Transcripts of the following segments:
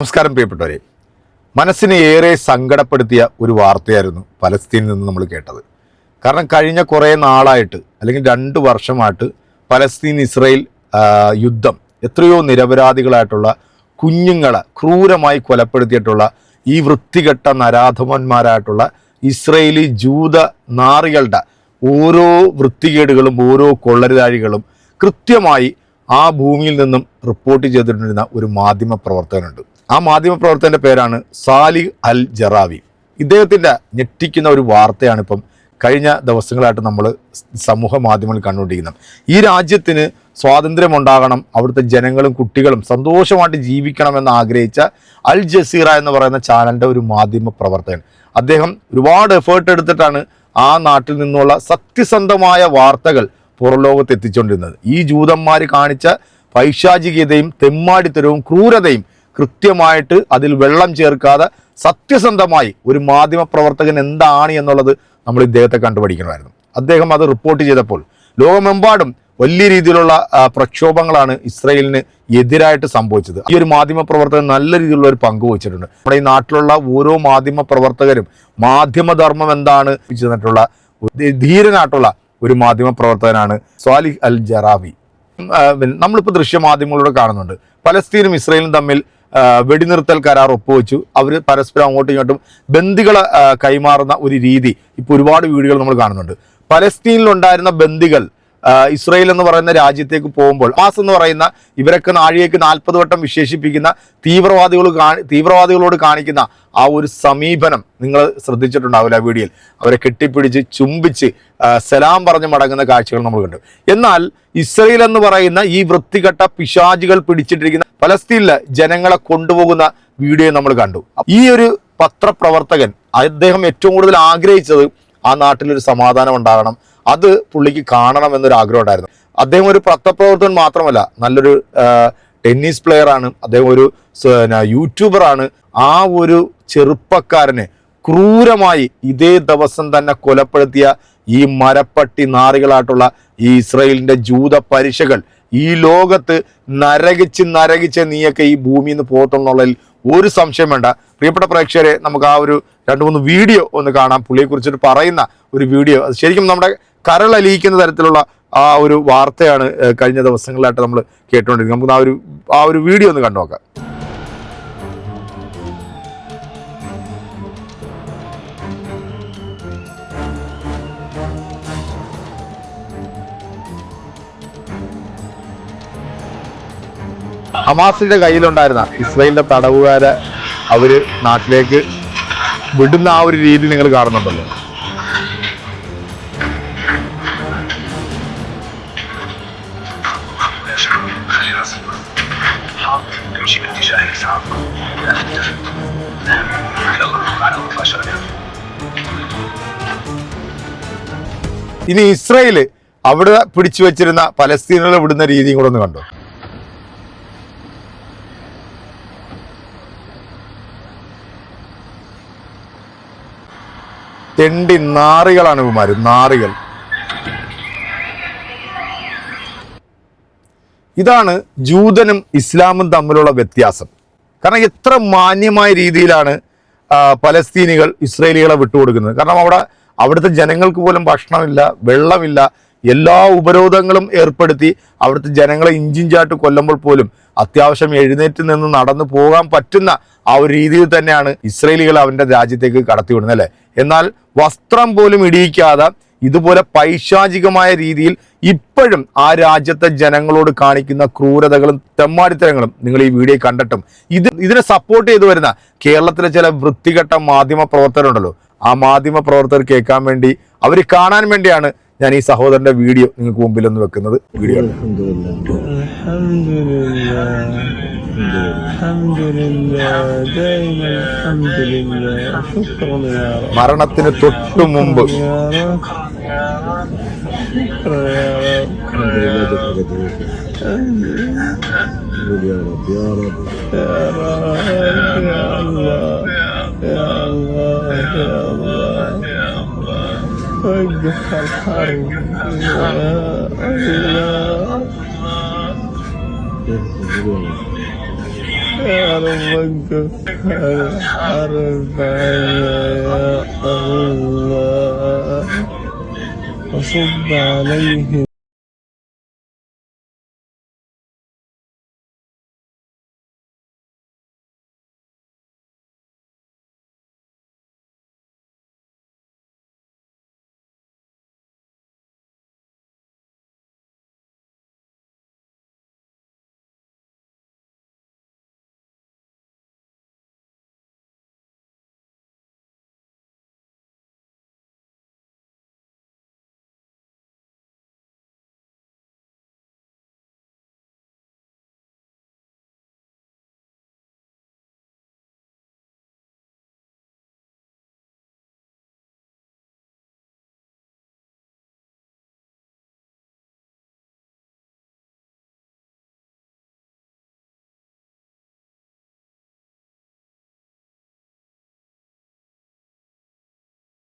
നമസ്കാരം പ്രിയപ്പെട്ടവരെ. മനസ്സിനെ ഏറെ സങ്കടപ്പെടുത്തിയ ഒരു വാർത്തയായിരുന്നു പലസ്തീനിൽ നിന്ന് നമ്മൾ കേട്ടത്. കാരണം കഴിഞ്ഞ കുറേ നാളായിട്ട് അല്ലെങ്കിൽ രണ്ട് വർഷമായിട്ട് പലസ്തീൻ ഇസ്രയേൽ യുദ്ധം എത്രയോ നിരപരാധികളായിട്ടുള്ള കുഞ്ഞുങ്ങളെ ക്രൂരമായി കൊലപ്പെടുത്തിയിട്ടുള്ള ഈ വൃത്തികെട്ട നരാധമന്മാരായിട്ടുള്ള ഇസ്രയേലി ജൂത നാറികളുടെ ഓരോ വൃത്തികേടുകളും ഓരോ കൊള്ളരുതാഴികളും കൃത്യമായി ആ ഭൂമിയിൽ നിന്നും റിപ്പോർട്ട് ചെയ്തിട്ടുണ്ടിരുന്ന ഒരു മാധ്യമ പ്രവർത്തകനുണ്ട്. ആ മാധ്യമ പ്രവർത്തകന്റെ പേരാണ് സാലിഹ് അൽ ജറാവി. ഇദ്ദേഹത്തിന്റെ ഞെട്ടിക്കുന്ന ഒരു വാർത്തയാണ് ഇപ്പം കഴിഞ്ഞ ദിവസങ്ങളായിട്ട് നമ്മൾ സമൂഹ മാധ്യമങ്ങളിൽ കണ്ടുകൊണ്ടിരിക്കുന്നത്. ഈ രാജ്യത്തിന് സ്വാതന്ത്ര്യം ഉണ്ടാകണം അവിടുത്തെ ജനങ്ങളും കുട്ടികളും സന്തോഷമായിട്ട് ജീവിക്കണമെന്ന് ആഗ്രഹിച്ച അൽ ജസീറ എന്ന് പറയുന്ന ചാനലിന്റെ ഒരു മാധ്യമ പ്രവർത്തകൻ. അദ്ദേഹം ഒരുപാട് എഫേർട്ട് എടുത്തിട്ടാണ് ആ നാട്ടിൽ നിന്നുള്ള സത്യസന്ധമായ വാർത്തകൾ പുറം ലോകത്ത് എത്തിച്ചുകൊണ്ടിരുന്നത് ഈ ജൂതന്മാർ കാണിച്ച പൈശാചികതയും തെമ്മാടിത്തരവും ക്രൂരതയും കൃത്യമായിട്ട് അതിൽ വെള്ളം ചേർക്കാതെ സത്യസന്ധമായി ഒരു മാധ്യമ പ്രവർത്തകൻ എന്താണ് എന്നുള്ളത് നമ്മൾ ഇദ്ദേഹത്തെ കണ്ടുപഠിക്കണമായിരുന്നു. അദ്ദേഹം അത് റിപ്പോർട്ട് ചെയ്തപ്പോൾ ലോകമെമ്പാടും വലിയ രീതിയിലുള്ള പ്രക്ഷോഭങ്ങളാണ് ഇസ്രയേലിന് എതിരായിട്ട് സംഭവിച്ചത്. ഈ ഒരു മാധ്യമ പ്രവർത്തകൻ നല്ല രീതിയിലുള്ള ഒരു പങ്ക് വഹിച്ചിട്ടുണ്ട്. നമ്മുടെ ഈ നാട്ടിലുള്ള ഓരോ മാധ്യമ പ്രവർത്തകരും മാധ്യമധർമ്മം എന്താണ്? ചെന്നിട്ടുള്ള ധീരനായിട്ടുള്ള ഒരു മാധ്യമ പ്രവർത്തകനാണ് സ്വാലിഹ് അൽ ജറാവി നമ്മളിപ്പോൾ ദൃശ്യമാധ്യമങ്ങളിലൂടെ കാണുന്നുണ്ട്. പലസ്തീനും ഇസ്രയേലും തമ്മിൽ വെടിനിർത്തൽ കരാർ ഒപ്പുവെച്ചു. അവർ പരസ്പരം അങ്ങോട്ടും ഇങ്ങോട്ടും ബന്ദികളെ കൈമാറുന്ന ഒരു രീതി ഇപ്പോൾ ഒരുപാട് വീടുകൾ നമ്മൾ കാണുന്നുണ്ട്. പലസ്തീനിലുണ്ടായിരുന്ന ബന്ദികൾ ഇസ്രയേൽ എന്ന് പറയുന്ന രാജ്യത്തേക്ക് പോകുമ്പോൾ ഹമാസ് എന്ന് പറയുന്ന ഇവരൊക്കെ നാഴികയ്ക്ക് നാൽപ്പത് വട്ടം വിശേഷിപ്പിക്കുന്ന തീവ്രവാദികൾ തീവ്രവാദികളോട് കാണിക്കുന്ന ആ ഒരു സമീപനം നിങ്ങൾ ശ്രദ്ധിച്ചിട്ടുണ്ടാവില്ല വീഡിയോയിൽ. അവരെ കെട്ടിപ്പിടിച്ച് ചുംബിച്ച് സലാം പറഞ്ഞ് മടങ്ങുന്ന കാഴ്ചകൾ നമ്മൾ കണ്ടു. എന്നാൽ ഇസ്രയേൽ എന്ന് പറയുന്ന ഈ വൃത്തികെട്ട പിശാചികൾ പിടിച്ചിട്ടിരിക്കുന്ന പലസ്തീനിലെ ജനങ്ങളെ കൊണ്ടുപോകുന്ന വീഡിയോ നമ്മൾ കണ്ടു. ഈ ഒരു പത്രപ്രവർത്തകൻ അദ്ദേഹം ഏറ്റവും കൂടുതൽ ആഗ്രഹിച്ചത് ആ നാട്ടിലൊരു സമാധാനം ഉണ്ടാകണം. അത് പുള്ളിക്ക് കാണണം എന്നൊരു ആഗ്രഹം ഉണ്ടായിരുന്നു. അദ്ദേഹം ഒരു പത്രപ്രവർത്തകൻ മാത്രമല്ല നല്ലൊരു ടെന്നീസ് പ്ലെയർ ആണ്. അദ്ദേഹം ഒരു യൂട്യൂബറാണ് ആ ഒരു ചെറുപ്പക്കാരനെ ക്രൂരമായി ഇതേ ദിവസം തന്നെ കൊലപ്പെടുത്തിയ ഈ മരപ്പട്ടി നാറികളായിട്ടുള്ള ഈ ഇസ്രയേലിന്റെ ജൂത പരിശകൾ ഈ ലോകത്ത് നരകിച്ച് നരകിച്ച് നീയൊക്കെ ഈ ഭൂമിയിൽ നിന്ന് പോകത്തുള്ളതിൽ ഒരു സംശയം വേണ്ട. പ്രിയപ്പെട്ട പ്രേക്ഷകരെ നമുക്ക് ആ ഒരു രണ്ട് മൂന്ന് വീഡിയോ ഒന്ന് കാണാം. പുള്ളിയെ കുറിച്ചിട്ട് പറയുന്ന ഒരു വീഡിയോ. അത് ശരിക്കും നമ്മുടെ കരളലിയിക്കുന്ന തരത്തിലുള്ള ആ ഒരു വാർത്തയാണ് കഴിഞ്ഞ ദിവസങ്ങളിലായിട്ട് നമ്മൾ കേട്ടുകൊണ്ടിരിക്കുന്നത്. നമുക്ക് ആ ഒരു ആ ഒരു വീഡിയോ ഒന്ന് കണ്ടു നോക്കാം ഹമാസിന്റെ കയ്യിലുണ്ടായിരുന്ന ഇസ്രയേലിന്റെ തടവുകാരെ അവർ നാട്ടിലേക്ക് വിടുന്ന ആ ഒരു രീതി നിങ്ങൾ കാണുന്നുണ്ടല്ലോ. ഇനി ഇസ്രയേൽ അവിടെ പിടിച്ചു വെച്ചിരുന്ന പലസ്തീനുകളെ വിടുന്ന രീതിയും കൂടെ ഒന്ന് കണ്ടോ? തെണ്ടി നാറികളാണ് ഇവന്മാര് നാറികൾ. ഇതാണ് ജൂതനും ഇസ്ലാമും തമ്മിലുള്ള വ്യത്യാസം. കാരണം എത്ര മാന്യമായ രീതിയിലാണ് പലസ്തീനികൾ ഇസ്രയേലികളെ വിട്ടുകൊടുക്കുന്നത്. കാരണം അവിടെ അവിടുത്തെ ജനങ്ങൾക്ക് പോലും ഭക്ഷണമില്ല വെള്ളമില്ല എല്ലാ ഉപരോധങ്ങളും ഏർപ്പെടുത്തി അവിടുത്തെ ജനങ്ങളെ ഇഞ്ചിഞ്ചാട്ട് കൊല്ലുമ്പോൾ പോലും അത്യാവശ്യം എഴുന്നേറ്റ് നിന്ന് നടന്നു പോകാൻ പറ്റുന്ന ആ ഒരു രീതിയിൽ തന്നെയാണ് ഇസ്രയേലികൾ അവന്റെ രാജ്യത്തേക്ക് കടത്തിവിടുന്നത് അല്ലേ? എന്നാൽ വസ്ത്രം പോലും ഇടിയിക്കാതെ ഇതുപോലെ പൈശാചികമായ രീതിയിൽ ഇപ്പോഴും ആ രാജ്യത്തെ ജനങ്ങളോട് കാണിക്കുന്ന ക്രൂരതകളും തെമ്മാടിത്തരങ്ങളും നിങ്ങൾ ഈ വീഡിയോ കണ്ടിട്ടും. ഇത് ഇതിനെ സപ്പോർട്ട് ചെയ്തു വരുന്ന കേരളത്തിലെ ചില വൃത്തികെട്ട മാധ്യമ പ്രവർത്തകരുണ്ടല്ലോ. ആ മാധ്യമ പ്രവർത്തകർ കേൾക്കാൻ വേണ്ടി അവർ കാണാൻ വേണ്ടിയാണ് ഞാൻ ഈ സഹോദരന്റെ വീഡിയോ നിങ്ങൾക്ക് മുമ്പിൽ ഒന്ന് വെക്കുന്നത് വീഡിയോ الحمد لله الحمد لله دائما الحمد لله شكرا يا رب മരണത്തിന് തൊട്ടു മുമ്പ് يا رب شكرا يا رب الحمد لله دفعت قول يا رب يا رب يا رب يا الله يا الله يا الله وصب عليهم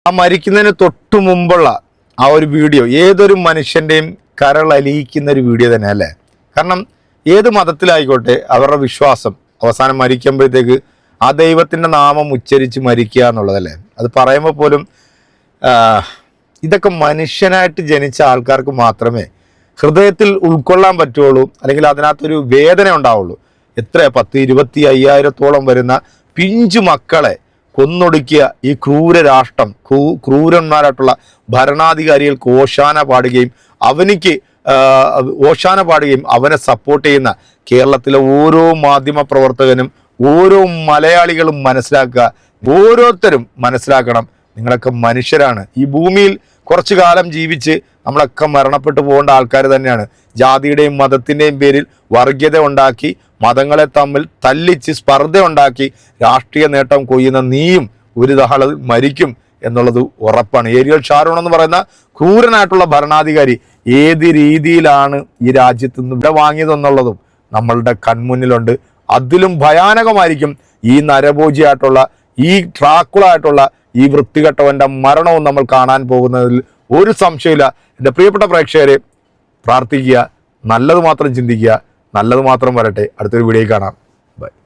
ആ മരിക്കുന്നതിന് തൊട്ടു മുമ്പുള്ള ആ ഒരു വീഡിയോ ഏതൊരു മനുഷ്യന്റെയും കരളലിയിക്കുന്ന ഒരു വീഡിയോ തന്നെ അല്ലേ? കാരണം ഏത് മതത്തിലായിക്കോട്ടെ അവരുടെ വിശ്വാസം അവസാനം മരിക്കുമ്പോഴത്തേക്ക് ആ ദൈവത്തിന്റെ നാമം ഉച്ചരിച്ച് മരിക്കുക എന്നുള്ളതല്ലേ? അത് പറയുമ്പോൾ പോലും ഇതൊക്കെ മനുഷ്യനായിട്ട് ജനിച്ച ആൾക്കാർക്ക് മാത്രമേ ഹൃദയത്തിൽ ഉൾക്കൊള്ളാൻ പറ്റുള്ളൂ അല്ലെങ്കിൽ അതിനകത്തൊരു വേദന ഉണ്ടാവുള്ളൂ. എത്ര പത്ത് ഇരുപത്തി അയ്യായിരത്തോളം വരുന്ന പിഞ്ചു മക്കളെ കൊന്നൊടുക്കിയ ഈ ക്രൂര രാഷ്ട്രം ക്രൂ ക്രൂരന്മാരായിട്ടുള്ള ഭരണാധികാരികൾക്ക് ഓശാന പാടുകയും അവനിക്ക് ഓശാന പാടുകയും അവനെ സപ്പോർട്ട് ചെയ്യുന്ന കേരളത്തിലെ ഓരോ മാധ്യമ പ്രവർത്തകനും ഓരോ മലയാളികളും മനസ്സിലാക്കുക ഓരോരുത്തരും മനസ്സിലാക്കണം നിങ്ങളൊക്കെ മനുഷ്യരാണ്. ഈ ഭൂമിയിൽ കുറച്ചു കാലം ജീവിച്ച് നമ്മളൊക്കെ മരണപ്പെട്ടു പോകേണ്ട ആൾക്കാർ തന്നെയാണ്. ജാതിയുടെയും മതത്തിന്റെയും പേരിൽ വർഗീയത ഉണ്ടാക്കി മതങ്ങളെ തമ്മിൽ തല്ലിച്ച് സ്പർദ്ധയുണ്ടാക്കി രാഷ്ട്രീയ നേട്ടം കൊയ്യുന്ന നീയും ഒരു തഹള മരിക്കും എന്നുള്ളത് ഉറപ്പാണ്. ഏരിയൽ ഷാരോൺ എന്ന് പറയുന്ന ക്രൂരനായിട്ടുള്ള ഭരണാധികാരി ഏത് രീതിയിലാണ് ഈ രാജ്യത്ത് നിന്ന് ഇവിടെ വാങ്ങിയതെന്നുള്ളതും നമ്മളുടെ കൺമുന്നിലുണ്ട്. അതിലും ഭയാനകമായിരിക്കും ഈ നരഭോജിയായിട്ടുള്ള ഈ ട്രാക്കുളായിട്ടുള്ള ഈ വൃത്തികെട്ടവന്റെ മരണവും നമ്മൾ കാണാൻ പോകുന്നതിൽ ഒരു സംശയമില്ല എന്റെ പ്രിയപ്പെട്ട പ്രേക്ഷകരെ പ്രാർത്ഥിക്കുക നല്ലത് മാത്രം ചിന്തിക്കുക നല്ലത് മാത്രം വരട്ടെ. അടുത്തൊരു വീഡിയോ കാണാം. ബൈ